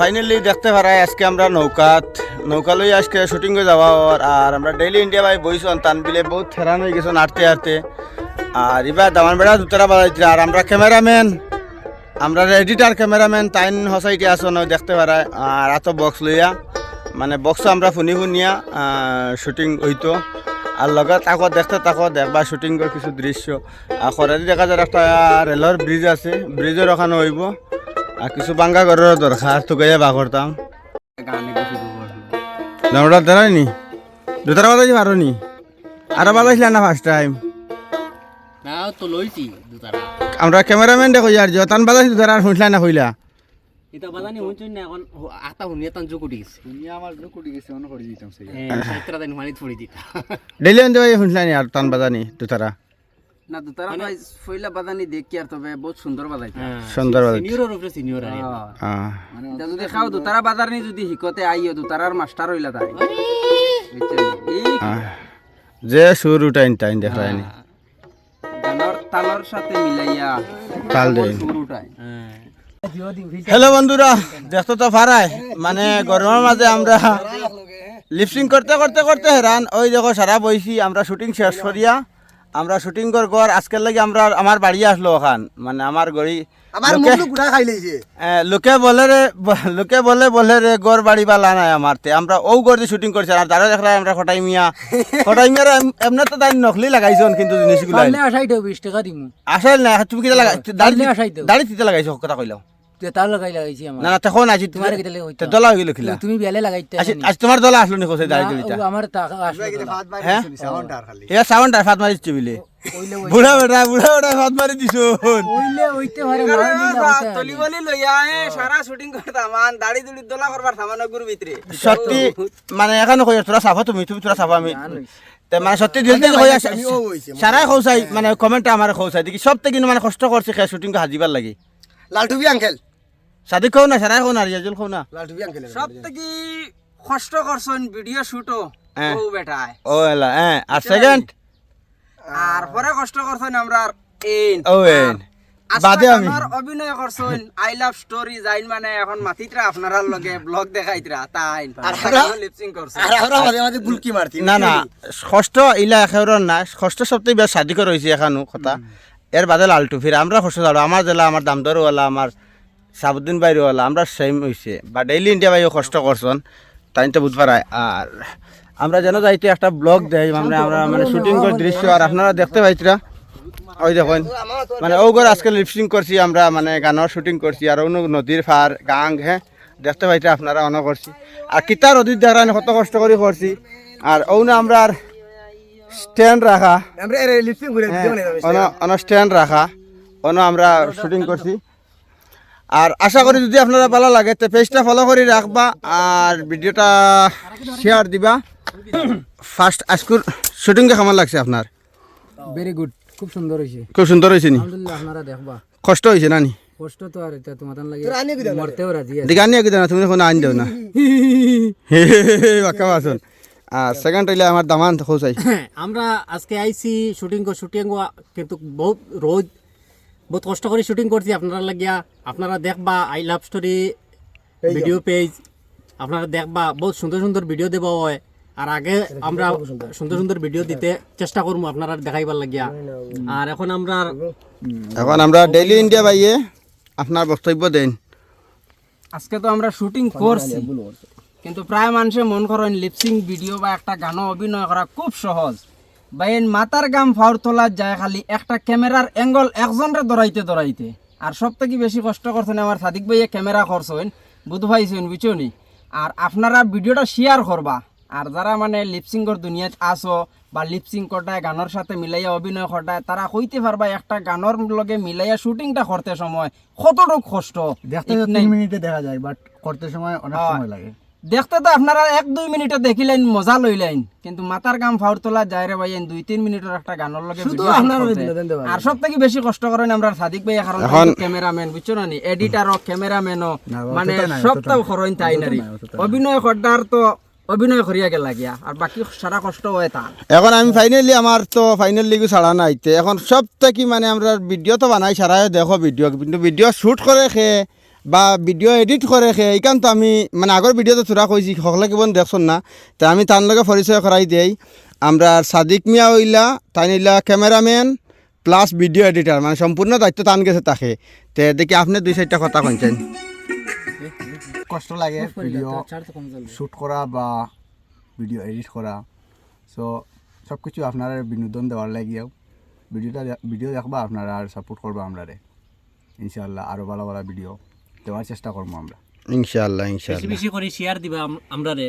Finally দেখতে পারাই আজকে আমরা নৌকাত, নৌকা লই আজকে শুটিং যাওয়া আর আমরা ডেইলি ইন্ডিয়া ভাই বইছন তান বিলে বহুত থেরান হয়ে গেছেন আটতে আটতে আর এবার দামান বেড়া দুতরা বাজাইতে আর আমরা ক্যামেরাম্যান আমরা এডিটার ক্যামেরাম্যান তাইন হসাইটি আসন দেখতে পারায়। আর এত বক্স লইয়া মানে বক্স আমরা শুনি শুনিয়া শুটিং হইতো। আর লগত আকৌ দেখতে তাকো দেখবা শুটিংয়ের কিছু দৃশ্য। আর খরাদি দেখা যায় একটা রেলর ব্রিজ আছে ব্রিজের ওখানে হইব। আর কিছু বাঙ্গা ঘরের দরকার তো গাইয়া বা করতাম আমরা দাঁড়াই নি? দুটার বাজাইছি পারো নি? আরও বাজাইছিলাম না ফার্স্ট টাইম দুতারা আমরা ক্যামেরাম্যান দেখো আর যতান বাজাইছি দুটার আর শুনছিলা না কইলা এটা বাজানি হুঁচুন না এখন আতা হুনিয়া তান জুকুটি গেছে আমার কুটি গেছে অন্য করে দিতাম সেই সাইত্রা দিন মানি থড়ি দিতা। ডেইলি আনতে ভাই শুনছিলা নি আর টান বাজানি দুটারা না তো তারা ভাই ফইলা বাদানি দেখি আর তবে? বহুত সুন্দর বাজাইতে সুন্দর বাজাইছে। সিনিয়রের উপরে সিনিয়র আরে। আহ, এটা যদি খাও দুতারা বাজারনি যদি হিকতে আইও দুতারার মাস্টার হইলা তাই। যে সুর উঠাইন টাইন দেখায়নি গানর তালর সাথে মিলাইয়া তাল দেন সুর উঠায় হ্যালো বন্ধুরা দেখতে তো পারায় মানে গরমের মাঝে আমরা লিপসিং করতে করতে করতে হেরান ওই দেখো সারা বইছি আমরা শুটিং শেষ করিয়া আমরা শুটিং কর কর আজকের লাগে আমরা আমার বাড়ি আসলো ওখান। মানে আমার গড়ি লোকে- এ, লোকে বলে রে লোকে বলে বলে রে গড় বাড়ি বা নাই আমার তে আমরা ও গড়ি শুটিং করছি আর তারা দেখলা আমরা খটাই মিয়া। খটাই এমনি তো তাই নকলি লাগাইছন কিন্তু জিনিসগুলো আসাইতে বিশ টাকা দিমু। আসল না তুমি কিটা লাগাই দাড়ি দাড়ি লাগাইছো কথা কইলাও তুই তার লাগাই লাগাইছি আমার না না তখন আজি তোমার হইতো। দলা গেল খিলা। তুমি বেলে লাগাইতে আজ আজ তোমার দলা আসলো নি দাড়ি দিলিটা আমার টাকা আসবে হ্যাঁ এ সাউন্ড আর ফাত মারি বিলে। বুড়া বেটা বুড়া বেটা ফাত মারি দিছো ওইলে ওইতে পারে মারি তলি বলি লইয়া এ সারা শুটিং করতাম আন দাড়ি দুড়ি দোলা করবার সামান্য গুরু ভিতরে সত্যি মানে এখানে কই তোরা সাফা তুমি তুমি তোরা সাফা আমি। মানে সত্যি দিল থেকে কই আসে সারাই খৌসাই মানে কমেন্ট আমার খৌসাই দেখি সব থেকে মানে কষ্ট করছে শুটিং হাজিবার লাগি। লালটুবি আঙ্কেল সাদিক খাও না সারাই খাও না রিয়াজুল খাও না। সব থেকে কষ্ট করছেন ভিডিও শুটও হ্যাঁ। ও বেটায়। ও এলা হ্যাঁ আর সেকেন্ড আর পরে কষ্ট করছেন আমরা এন। O N. বাদে আমি। অভিনয় করছেন আই লাভ স্টোরি যাইন মানে এখন মাতিতরা আপনারা লগে ব্লগ দেখাইতরা তাই আর লিপসিং করছে। আর আমরা মাঝে মাঝে বুলকি মারতি না না কষ্ট ইলা একেবারে না কষ্ট সবথেকে বেশ সাদিকর রয়েছে এখানো কথা। এর বাদে লালটু ফির আমরা কষ্ট যাব আমার জেলা আমার দামদরওয়ালা আমার সাবুদ্দিন বাইরওয়ালা আমরা সেম হয়েছে বা ডেইলি ইন্ডিয়া বাইও কষ্ট করছেন তাই তো বুঝবার আর আমরা যেন যাইতে একটা ব্লগ দেয় মানে আমরা মানে শুটিং করে দৃশ্য আর আপনারা দেখতে পাইতরা ওই দেখুন মানে ও করে আজকে লিপসিং করছি আমরা মানে গানের শুটিং করছি আর অন্য নদীর ফার গাং হ্যাঁ দেখতে পাইতে আপনারা অন করছি। আর কিতা নদীর দেখান কত কষ্ট করে করছি। আর না আমরা স্ট্যান্ড রাখা। ঘুরে অন স্ট্যান্ড রাখা। অন আমরা শুটিং করছি। আর আশা করি যদি আপনারা ভালো লাগে তো পেজটা ফলো করে রাখবা আর ভিডিওটা শেয়ার দিবা। ফার্স্ট আজকুর শুটিংটা কেমন লাগছে আপনার? ভেরি গুড খুব সুন্দর হইছে খুব সুন্দর হয়েছে নি? আলহামদুলিল্লাহ আপনারা দেখবা। কষ্ট হয়েছে নানি কষ্ট তো আর এটা তোমার লাগে মরতেও রাজি আছে। দিকে আনি আগে না তুমি কোনো আনি দেও না। বাক্কা বাসন। আর সেকেন্ড হইলে আমার দামান খোঁজাই আমরা আজকে আইছি শুটিং কো শুটিং কিন্তু বহুত রোজ বহুত কষ্ট করে শুটিং করছি আপনারা লাগিয়া আপনারা দেখবা I love story video page আপনারা দেখবা বহুত সুন্দর সুন্দর ভিডিও দেবা হয়। আর আগে আমরা সুন্দর সুন্দর ভিডিও দিতে চেষ্টা করব আপনারা দেখাইবার লাগিয়া। আর এখন আমরা এখন আমরা ডেইলি ইন্ডিয়া ভাইয়ে আপনার বক্তব্য দেন। আজকে তো আমরা শুটিং করছি। কিন্তু প্রায় মানুষে মন করেন লিপসিং ভিডিও বা একটা গানও অভিনয় করা খুব সহজ। বাইন মাতার গাম ফাউর তোলার যায় খালি একটা ক্যামেরার অ্যাঙ্গল একজনরে দৌড়াইতে দৌড়াইতে আর সব থেকে বেশি কষ্ট করছেন আমার সাদিক ভাইয়ে ক্যামেরা করছেন বুধ ভাইছেন বুঝছনি আর আপনারা ভিডিওটা শেয়ার করবা। আর যারা মানে লিপসিংর দুনিয়াত আসো বা লিপসিং কটায় গানের সাথে মিলাইয়া অভিনয় কটায় তারা কইতে পারবা একটা গানের লগে মিলাইয়া শুটিংটা করতে সময় কতটুকু কষ্ট। দেখতে। মিনিটে দেখা যায় বাট করতে সময় অনেক সময় লাগে। দেখতে তো আপনারা এক দুই মিনিটে দেখিলেন মজা লইলেন। কিন্তু মাথার গাম ফাউর তোলা যায় রে ভাই দুই তিন মিনিটের একটা গানের লগে আর সব থেকে বেশি কষ্ট করেন আমরা সাদিক ভাই কারণ এখন- ক্যামেরাম্যান বুঝছ না নি? এডিটারও ক্যামেরাম্যানও। মানে সবটাও খরচ তাই নারি। অভিনয় করদার তো অভিনয় করিয়া গে লাগিয়া আর বাকি সারা কষ্ট হয় তার। এখন আমি ফাইনালি আমার তো ফাইনাল লিগু ছাড়া নাই তে। এখন সব থেকে মানে আমরা ভিডিও তো বানাই সারাই দেখো ভিডিও কিন্তু ভিডিও শ্যুট করে খে বা ভিডিও এডিট করে খে এইখান তো আমি মানে আগর ভিডিওতে থোড়া কইছি সকলে কেবল দেখছন না তা আমি তার লগে পরিচয় করাই দেই আমরা সাদিক মিয়া হইলা তাই নিলা ক্যামেরাম্যান প্লাস ভিডিও এডিটার মানে সম্পূর্ণ দায়িত্ব টান গেছে তাকে। তে দেখি আপনি দুই চারটা কথা কইছেন কষ্ট লাগে ভিডিও শ্যুট করা বা ভিডিও এডিট করা সো সব কিছু আপনারা বিনোদন দেওয়ার লাগিয়েও ভিডিওটা ভিডিও দেখবা আপনারা আর সাপোর্ট করবা আমরা রে ইনশাআল্লাহ আরও ভালো ভালো ভিডিও দেওয়ার চেষ্টা করব আমরা। ইনশাআল্লাহ ইনশাআল্লাহ। বেশি করে শেয়ার দিবা আমরা রে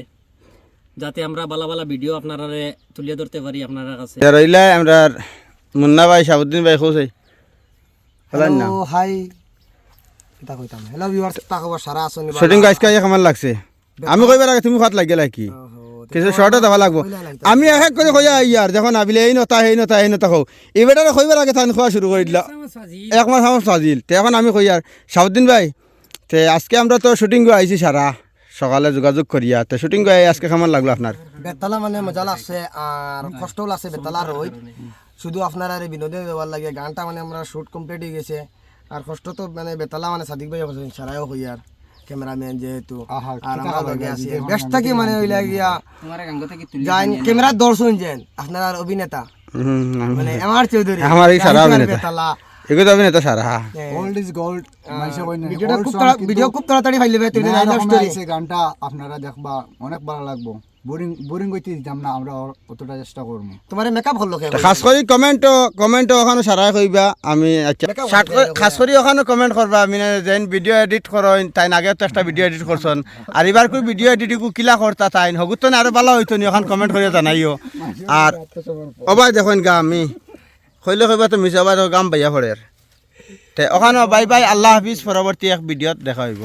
যাতে আমরা বালা বালা ভিডিও আপনারা রে তুলে ধরতে পারি আপনারা কাছে। রইলা আমরা মুন্না ভাই সাবুদ্দিন ভাই হলান না হাই এটা কইতাম হ্যালো ভিউয়ার্স তা খবর সারা আসনি শুটিং গাইস আজকে কেমন লাগছে? আমি কইবার আগে তুমি খাত লাগিলা কি কিছু শর্টে দেওয়া লাগবো। আমি এক এক করে কইয়া ইয়ার যখন আবিলে এই নতা এই নতা এই নতা কও। এবারে কইবার আগে তান খোয়া শুরু করে দিলা এক মাস আমার সাজিল তে এখন আমি কই আর? সাউদ্দিন ভাই তে আজকে আমরা তো শুটিং গো আইছি সারা। সকালে যোগাযোগ করিয়া। তে শুটিং গো আজকে কেমন লাগল আপনার? বেতালা মানে মজা লাগছে আর কষ্টও লাগছে বেতালা রই শুধু আপনার আর বিনোদন দেওয়ার লাগে। গানটা মানে আমরা শুট কমপ্লিট হয়ে গেছে। আর কষ্ট তো মানে বেতালা মানে সাদিক ভাই হয়েছে সারাইও হই আর ক্যামেরাম্যান যেহেতু। আর আমরা লগে আছি। বেশ থাকি মানে ওইলা গিয়া তোমার গাঙ্গ থেকে তুলি যাই ক্যামেরার দর্শন যেন আপনার আর অভিনেতা। মানে আমার চৌধুরী। আমার এই সারা গায়ক আর অভিনেতা। বেতালা এগুলো তো নেতা সারা গোল্ড ইজ গোল্ড কই না ভিডিওটা খুব ভিডিও খুব তাড়াতাড়ি ফাইলে ভাই তুই লাইভ স্টোরি গানটা আপনারা দেখবা অনেক ভালো লাগবো। বোরিং বোরিং কইতে দিতাম না আমরা অতটা চেষ্টা করব। তোমার মেকআপ হল লোকে খাস কৰি কমেণ্ট কমেণ্ট ওখানে সাৰাই কৰিবা আমি আচ্ছা খাস কৰি ওখানে কমেণ্ট কৰবা আমি যেন ভিডিও এডিট করেন তাই আগে তো একটা ভিডিও এডিট করছন। আর এবার করে ভিডিও এডিট কিলা করতা তাই হগুতো না আরও ভালো হইতো নি ওখান কমেন্ট করে জানাইও। আর অবাই দেখুন গা আমি কইলে কইবা তো অবাই গাম বাইয়া পড়ে তে ওখানে বাই বাই আল্লাহ হাফিজ পরবর্তী এক ভিডিওত দেখা হইব।